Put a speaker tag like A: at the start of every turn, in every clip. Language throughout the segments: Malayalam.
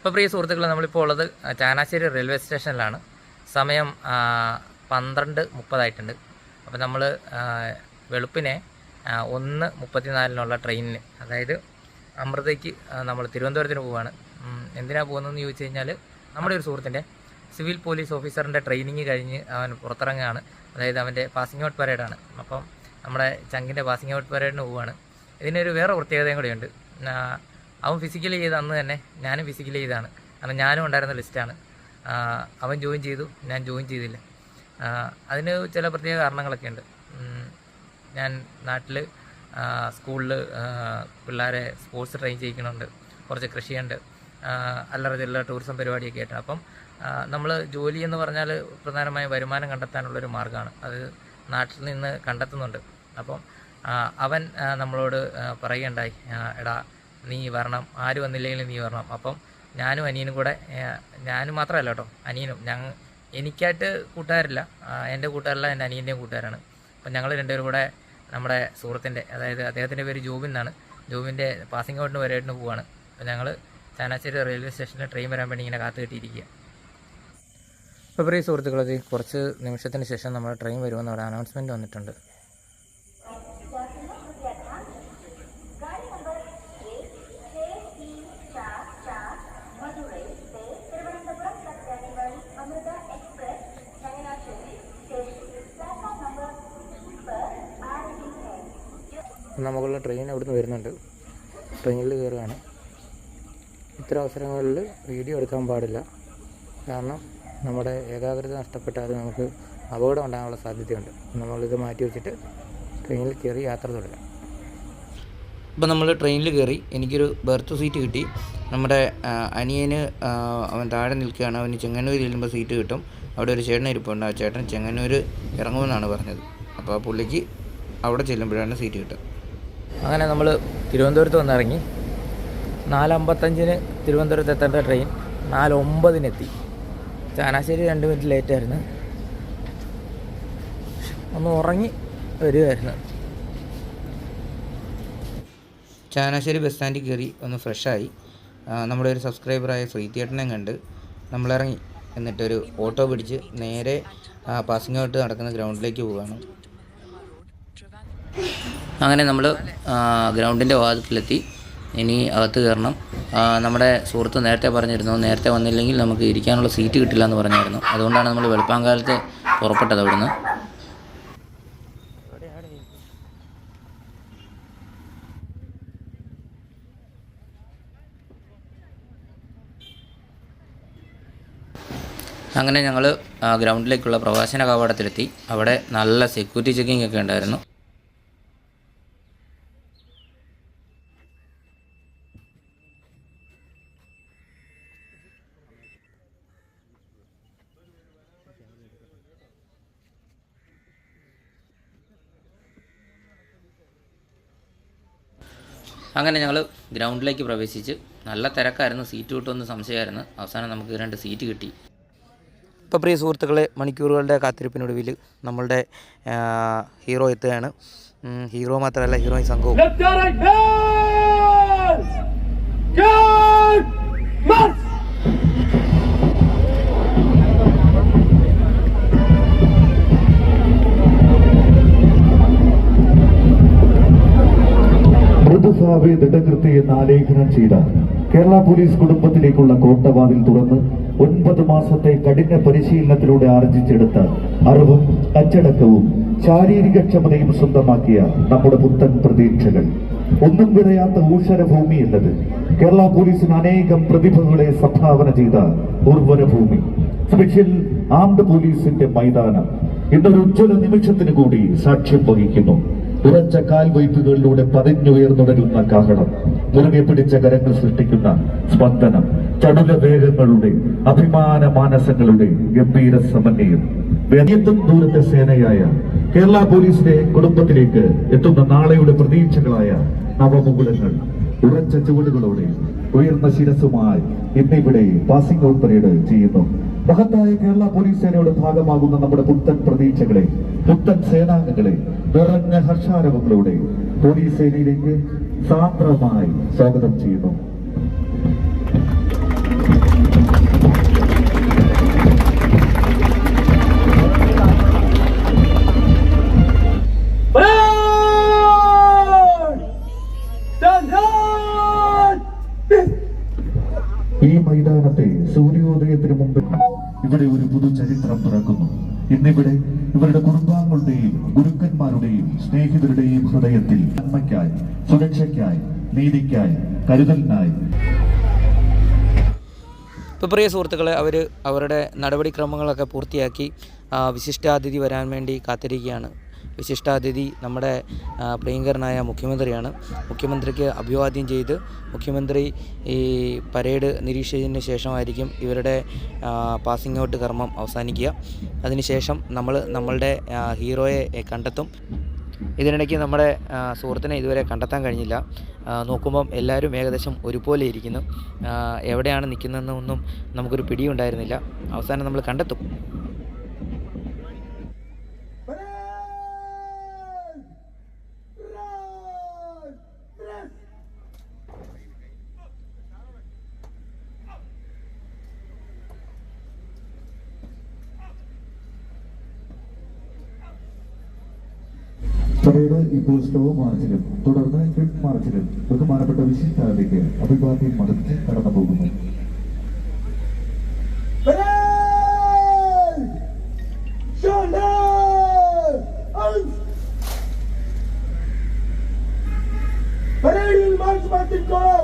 A: അപ്പോൾ പ്രിയ സുഹൃത്തുക്കളെ നമ്മളിപ്പോൾ ഉള്ളത് ചാനാശ്ശേരി റെയിൽവേ സ്റ്റേഷനിലാണ്. സമയം പന്ത്രണ്ട് മുപ്പതായിട്ടുണ്ട്. അപ്പോൾ നമ്മൾ വെളുപ്പിനെ ഒന്ന് മുപ്പത്തിനാലിനുള്ള ട്രെയിനിന് അതായത് അമൃതയ്ക്ക് നമ്മൾ തിരുവനന്തപുരത്തിന് പോവുകയാണ് എന്തിനാണ് എന്തിനാ പോകുന്നതെന്ന് ചോദിച്ചു കഴിഞ്ഞാൽ നമ്മുടെ ഒരു സുഹൃത്തിന്റെ സിവിൽ പോലീസ് ഓഫീസറിന്റെ ട്രെയിനിങ് കഴിഞ്ഞ് അവൻ പുറത്തിറങ്ങുകയാണ്. അതായത് അവന്റെ പാസിംഗ് ഔട്ട് പരേഡാണ്. അപ്പം നമ്മുടെ ചങ്കിന്റെ പാസിംഗ് ഔട്ട് പരേഡിന് പോവുകയാണ് ഇതിനൊരു വേറെ പ്രത്യേകതയും കൂടിയുണ്ട്. അവൻ ഫിസിക്കലി ചെയ്ത അന്ന് തന്നെ ഞാനും ഫിസിക്കലി ചെയ്താണ് കാരണം ഞാനും ഉണ്ടായിരുന്ന ലിസ്റ്റാണ് അവൻ ജോയിൻ ചെയ്തു ഞാൻ ജോയിൻ ചെയ്തില്ല. അതിന് ചില പ്രത്യേക കാരണങ്ങളൊക്കെ ഉണ്ട്. ഞാൻ നാട്ടിൽ സ്കൂളിൽ പിള്ളേരെ സ്പോർട്സ് ട്രെയിൻ ചെയ്യിക്കണുണ്ട്. കുറച്ച് കൃഷിയുണ്ട് അല്ലറ ചില്ലറ ടൂറിസം പരിപാടിയൊക്കെ ആയിട്ട്. അപ്പം നമ്മൾ ജോലി എന്ന് പറഞ്ഞാൽ പ്രധാനമായും വരുമാനം കണ്ടെത്താനുള്ളൊരു മാർഗമാണ്. അത് നാട്ടിൽ നിന്ന് കണ്ടെത്തുന്നുണ്ട്. അപ്പം അവൻ നമ്മളോട് പറയുകയുണ്ടായി. എടാ നീ വരണം. ആര് വന്നില്ലെങ്കിലും നീ വരണം. അപ്പം ഞാനും അനിയനും കൂടെ ഞാനും മാത്രമല്ല കേട്ടോ അനിയനും. ഞങ്ങൾ എനിക്കായിട്ട് കൂട്ടുകാരില്ല. എന്റെ കൂട്ടുകാരല്ല എന്റെ അനിയന്റെയും കൂട്ടുകാരാണ്. അപ്പം ഞങ്ങൾ രണ്ടുപേരും കൂടെ നമ്മുടെ സുഹൃത്തിന്റെ അതായത് അദ്ദേഹത്തിന്റെ പേര് ജോബിൻ എന്നാണ്. ജോബിന്റെ പാസിംഗ് ഔട്ടിന് വരെയായിട്ട് പോവാണ്. അപ്പം ഞങ്ങൾ ചാനാശ്ശേരി റെയിൽവേ സ്റ്റേഷനിൽ ട്രെയിൻ വരാൻ വേണ്ടി ഇങ്ങനെ കാത്തു കിട്ടിയിരിക്കുക അപ്പോൾ പ്രിയ സുഹൃത്തുക്കളത് കുറച്ച് നിമിഷത്തിന് ശേഷം നമ്മുടെ ട്രെയിൻ വരുമെന്ന് ഒരു അനൗൺസ്മെന്റ് വന്നിട്ടുണ്ട്. നമുക്കുള്ള ട്രെയിൻ അവിടുന്ന് വരുന്നുണ്ട്. ട്രെയിനിൽ കയറുകയാണ് ഇത്തരം അവസരങ്ങളിൽ വീഡിയോ എടുക്കാൻ പാടില്ല. കാരണം നമ്മുടെ ഏകാഗ്രത നഷ്ടപ്പെട്ടാൽ നമുക്ക് അപകടം ഉണ്ടാകാനുള്ള സാധ്യതയുണ്ട്. നമ്മളിത് മാറ്റി വെച്ചിട്ട് ട്രെയിനിൽ കയറി യാത്ര തുടരാം. ഇപ്പോൾ നമ്മൾ ട്രെയിനിൽ കയറി എനിക്കൊരു ബെർത്ത് സീറ്റ് കിട്ടി. നമ്മുടെ അനിയന് അവൻ താഴെ നിൽക്കുകയാണ്. അവന് ചെങ്ങന്നൂർ ചെല്ലുമ്പോൾ സീറ്റ് കിട്ടും. അവിടെ ഒരു ചേട്ടൻ ഇരിപ്പുണ്ട്. ആ ചേട്ടൻ ചെങ്ങന്നൂർ ഇറങ്ങുമെന്നാണ് പറഞ്ഞത്. അപ്പോൾ ആ പുള്ളിക്ക് അവിടെ ചെല്ലുമ്പോഴാണ് സീറ്റ് കിട്ടുക. അങ്ങനെ നമ്മൾ തിരുവനന്തപുരത്ത് വന്നിറങ്ങി. നാലമ്പത്തഞ്ചിന് തിരുവനന്തപുരത്ത് എത്തേണ്ട ട്രെയിൻ നാലൊമ്പതിനെത്തി. ചാനാശ്ശേരി രണ്ട് മിനിറ്റ് ലേറ്റായിരുന്നു ഒന്ന് ഉറങ്ങി വരികയായിരുന്നു ചാനാശ്ശേരി ബസ് സ്റ്റാൻഡിൽ കയറി ഒന്ന് ഫ്രഷായി നമ്മുടെ ഒരു സബ്സ്ക്രൈബറായ ശ്രീതിയേട്ടനെ കണ്ട് നമ്മളിറങ്ങി എന്നിട്ടൊരു ഓട്ടോ പിടിച്ച് നേരെ പാസിംഗ് ഔട്ട് നടക്കുന്ന ഗ്രൗണ്ടിലേക്ക് പോവുകയാണ്. അങ്ങനെ നമ്മൾ ഗ്രൗണ്ടിന്റെ വാതിലെത്തി ഇനി അകത്ത് കയറണം. നമ്മുടെ സുഹൃത്ത് നേരത്തെ പറഞ്ഞിരുന്നു. നേരത്തെ വന്നില്ലെങ്കിൽ നമുക്ക് ഇരിക്കാനുള്ള സീറ്റ് കിട്ടില്ല എന്ന് പറഞ്ഞായിരുന്നു. അതുകൊണ്ടാണ് നമ്മൾ വെളുപ്പാങ്കാലത്ത് പുറപ്പെട്ടത് അവിടുന്ന്. അങ്ങനെ ഞങ്ങൾ ഗ്രൗണ്ടിലേക്കുള്ള പ്രവാസന കവാടത്തിലെത്തി. അവിടെ നല്ല സെക്യൂരിറ്റി ചെക്കിംഗ് ഒക്കെ ഉണ്ടായിരുന്നു. അങ്ങനെ ഞങ്ങൾ ഗ്രൗണ്ടിലേക്ക് പ്രവേശിച്ച് നല്ല തിരക്കായിരുന്നു. സീറ്റ് കിട്ടുമെന്ന് സംശയമായിരുന്നു. അവസാനം നമുക്ക് രണ്ട് സീറ്റ് കിട്ടി. ഇപ്പോൾ പ്രിയ സുഹൃത്തുക്കളെ മണിക്കൂറുകളുടെ കാത്തിരിപ്പിനൊടുവിൽ നമ്മളുടെ ഹീറോ എത്തുകയാണ്. ഹീറോ മാത്രമല്ല ഹീറോയിൻ സംഘവും.
B: മൃദുഭാവി ദൃഢകൃത്യ എന്ന് ആലേഖനം ചെയ്ത കേരള പോലീസ് കുടുംബത്തിലേക്കുള്ള കോട്ടവാതിൽ തുറന്ന് ഒൻപത് മാസത്തെ കഠിന പരിശീലനത്തിലൂടെ ആർജിച്ചെടുത്ത അറിവും അച്ചടക്കവും ശാരീരിക ക്ഷമതയും സ്വന്തമാക്കിയ നമ്മുടെ പുത്തൻ പ്രതീക്ഷകൾ. ഒന്നും വിതയാത്ത ഊഷര എന്നത് കേരള പോലീസിന് അനേകം പ്രതിഭകളെ സംഭാവന ചെയ്ത ഉർവര ഭൂമി. സ്പെഷ്യൽ ആംഡ് പോലീസിന്റെ മൈതാനം. ഇന്നൊരു ഉജ്ജ്വല നിമിഷത്തിന് കൂടി സാക്ഷ്യം വഹിക്കുന്നു. ഉറച്ച കാൽവയ്പുകളിലൂടെ പതിഞ്ഞുയർന്നുടരുന്ന കാഹളം. മുറുകെ പിടിച്ച കരങ്ങൾ സൃഷ്ടിക്കുന്ന സ്പന്ദനം ചടുല വേഗങ്ങളുടെ അഭിമാന മാനസങ്ങളുടെ ഗംഭീര സമന്വയം. വ്യതിയത്തും ദൂരത്തെ സേനയായ കേരള പോലീസിന്റെ കുടുംബത്തിലേക്ക് എത്തുന്ന നാളെയുടെ പ്രതീക്ഷകളായ നവമുകുലങ്ങൾ ഉറച്ച ചുവടുകളോടെ ഉയർന്ന ശിരസുമായി ഇന്നിവിടെ പാസിംഗ് ഔട്ട് പരേഡ് ചെയ്യുന്നു. മഹത്തായ കേരള പോലീസ് സേനയുടെ ഭാഗമാകുന്ന നമ്മുടെ പുത്തൻ പ്രതീക്ഷകളെ പുത്തൻ സേനാംഗങ്ങളെ നിറഞ്ഞ ഹർഷാരവങ്ങളോടെ പോലീസ് സേനയിലേക്ക് സാന്ദ്രമായി സ്വാഗതം ചെയ്യുന്നു. ഇവരുടെ കുടുംബാംഗങ്ങളുടെയും ഗുരുക്കന്മാരുടെയും സ്നേഹിതരുടെയും ഹൃദയത്തിൽ നന്മയ്ക്കായി സുരക്ഷയ്ക്കായി നീതിക്കായി കരുതലിനായി.
C: ഇപ്പോൾ പ്രിയ സുഹൃത്തുക്കളെ അവർ അവരുടെ നടപടിക്രമങ്ങളൊക്കെ പൂർത്തിയാക്കി വിശിഷ്ടാതിഥി വരാൻ വേണ്ടി കാത്തിരിക്കുകയാണ്. വിശിഷ്ടാതിഥി നമ്മുടെ പ്രിയങ്കരനായ മുഖ്യമന്ത്രിയാണ്. മുഖ്യമന്ത്രിക്ക് അഭിവാദ്യം ചെയ്ത് മുഖ്യമന്ത്രി ഈ പരേഡ് നിരീക്ഷിച്ചതിന് ശേഷമായിരിക്കും ഇവരുടെ പാസിംഗ് ഔട്ട് കർമ്മം അവസാനിക്കുക. അതിനുശേഷം നമ്മൾ നമ്മളുടെ ഹീറോയെ കണ്ടെത്തും. ഇതിനിടയ്ക്ക് നമ്മുടെ സുഹൃത്തിനെ ഇതുവരെ കണ്ടെത്താൻ കഴിഞ്ഞില്ല. നോക്കുമ്പം എല്ലാവരും ഏകദേശം ഒരുപോലെ ഇരിക്കുന്നു. എവിടെയാണ് നിൽക്കുന്നതെന്നൊന്നും നമുക്കൊരു പിടിയുണ്ടായിരുന്നില്ല. അവസാനം നമ്മൾ കണ്ടെത്തും.
B: സഭയുടെ ഇപ്പോൾ സ്ലോ മാർച്ചിലും തുടർന്ന് ക്വിക്ക് മാർച്ചിലും ബഹുമാനപ്പെട്ട വിശിഷ്ടാതിഥിക്ക് അഭിവാദ്യം മതത്തിൽ കടന്നു പോകുന്നു
D: Parade! Gendarme! Eins! Parade will march Martin Koro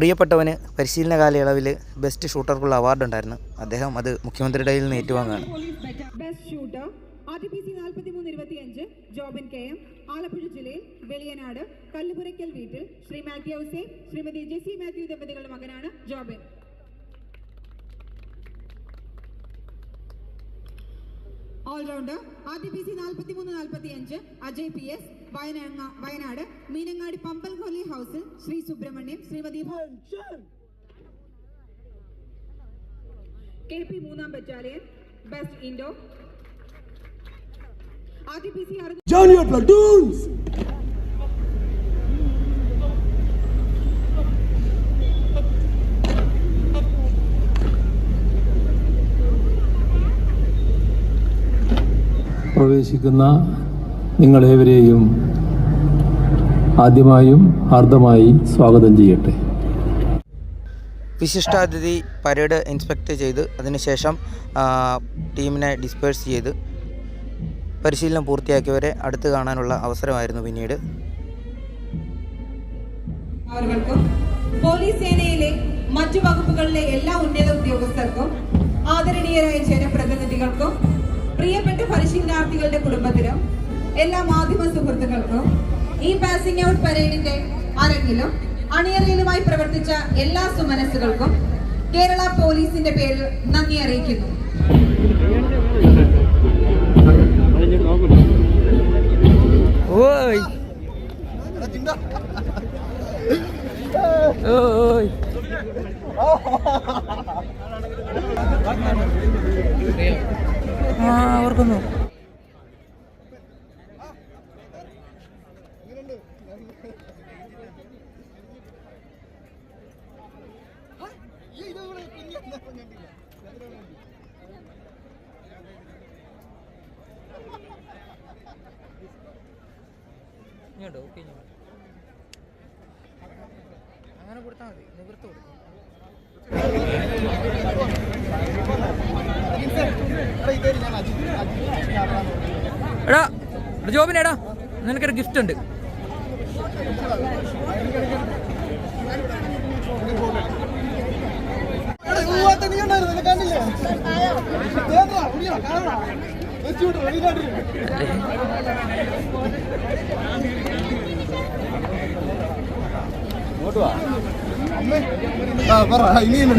C: പ്രിയപ്പെട്ടവന് പരിശീലന കാലയളവിൽ ബെസ്റ്റ് ഷൂട്ടർക്കുള്ള അവാർഡ് ഉണ്ടായിരുന്നു. അദ്ദേഹം അത് മുഖ്യമന്ത്രിയുടെ കയ്യിൽ നിന്ന്
E: ഇരുപത്തിയഞ്ച് ജോബിൻ ആലപ്പുഴ ജില്ലയിൽ വെളിയനാട് കല്ലുപുരയ്ക്കൽ വീട്ടിൽ ശ്രീ ശ്രീമതി ജെസി മാത്യു മകനാണ് Jobin. All rounder T P C നാൽപ്പത്തിമൂന്ന് നാൽപ്പത്തിയഞ്ച് അജയ് പി എസ് വയനാട് മീനങ്ങാടി പമ്പൽ കോലി ഹൗസിൽ ശ്രീ സുബ്രഹ്മണ്യം ശ്രീമതി കെ പി മൂന്നാം battalion best indoor R
D: T P C
F: പ്രവേശിക്കുന്ന നിങ്ങളേവരെയും ആദ്യമായും ഹാർദമായി സ്വാഗതം ചെയ്യട്ടെ.
C: വിശിഷ്ടാതിഥി പരേഡ് ഇൻസ്പെക്ട് ചെയ്ത് അതിനുശേഷം ടീമിനെ ഡിസ്പേഴ്സ് ചെയ്ത് പരിശീലനം പൂർത്തിയാക്കിയവരെ അടുത്ത് കാണാനുള്ള അവസരമായിരുന്നു പിന്നീട്.
E: പോലീസ് സേനയിലെ മറ്റു വകുപ്പുകളിലെ എല്ലാ ഉന്നത ഉദ്യോഗസ്ഥർക്കും ആദരണീയരായ ജനപ്രതിനിധികൾക്കും പ്രിയപ്പെട്ട പരിശീലനാർത്ഥികളുടെ കുടുംബത്തിനും എല്ലാ മാധ്യമ സുഹൃത്തുക്കൾക്കും ഈ പാസിംഗ് ഔട്ട് പരേഡിന്റെ അരങ്ങിലും അണിയറയിലുമായി പ്രവർത്തിച്ച എല്ലാ സുമനസ്സുകൾക്കും കേരള പോലീസിന്റെ പേരിൽ നന്ദി അറിയിക്കുന്നു.
C: ഓയ്. ഓയ്. ആ ഓർക്കുന്നു.
A: ഇങ്ങോട്ടോ ഓക്കെ അങ്ങനെ കൊടുത്താൽ മതി നിവൃത്ത് കൊടുക്കും. എടാ എടാ ജോബിന് എടാ നിനക്കൊരു ഗിഫ്റ്റ് ഉണ്ട്.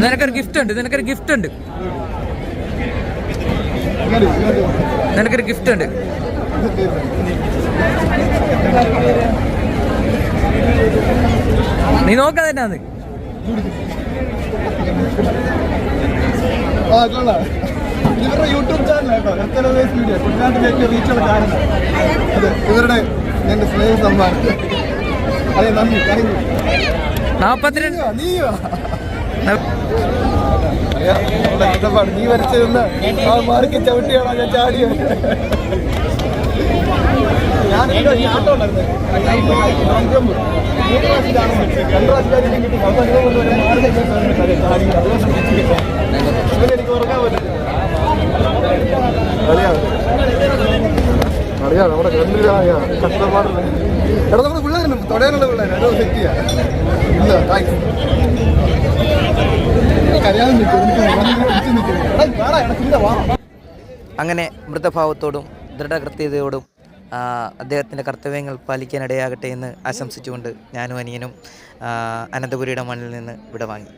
A: നിനക്കൊരു ഗിഫ്റ്റ് ഉണ്ട് നിനക്കൊരു ഗിഫ്റ്റ് ഉണ്ട്. നിനക്കൊരു ഗിഫ്റ്റ് ഉണ്ട്. നീ നോക്കാതെ തന്നെയാന്ന്
G: ഇവരുടെ യൂട്യൂബ് ചാനലാട്ടോ എർത്തലവേസ് മീഡിയ കുട്ടനാട്ടിലേക്ക് റീച്ചുള്ള ചാനൽ അതെ ഇവരുടെ എന്റെ സ്നേഹ സമ്മാനം അതെ നന്ദി താങ്ക് യു
A: നാപ്പത്തിരണ്ട്
G: നീയോ കഷ്ടപ്പാട്. നീ വരച്ചിരുന്ന ആ മാർക്ക് ചവിട്ടിയാണോ ഞാൻ ചാടിയത് ഞാൻ ആട്ടം ഉണ്ടായിരുന്നേ. മൂന്ന് പ്രാവശ്യം ചാടാൻ പറ്റി. രണ്ട് പ്രാവശ്യം കിട്ടി. അവസാനം ഇവൻ വന്ന് ഒരു മാർക്ക് ഒക്കെ തന്നിട്ട് അതെ, ചാടി. അതുകൊണ്ട് എനിക്ക് ഉറങ്ങാൻ പറ്റില്ല അറിയാം അറിയാം നമ്മുടെ കണ്ടിലായ കഷ്ടപ്പാടുണ്ട് എടാ നമ്മുടെ പിള്ളേരുണ്ട്. തൊടയാനുള്ള പിള്ളേർ അത് സെറ്റ് ചെയ്യാം? ഇല്ല താങ്ക്സ്
C: അങ്ങനെ മൃതഭാവത്തോടും ദൃഢകൃത്യതയോടും അദ്ദേഹത്തിന്റെ കർത്തവ്യങ്ങൾ പാലിക്കാനിടയാകട്ടെ എന്ന് ആശംസിച്ചുകൊണ്ട് ഞാനും അനിയനും അനന്തപുരിയുടെ മണ്ണിൽ നിന്ന് വിടവാങ്ങി.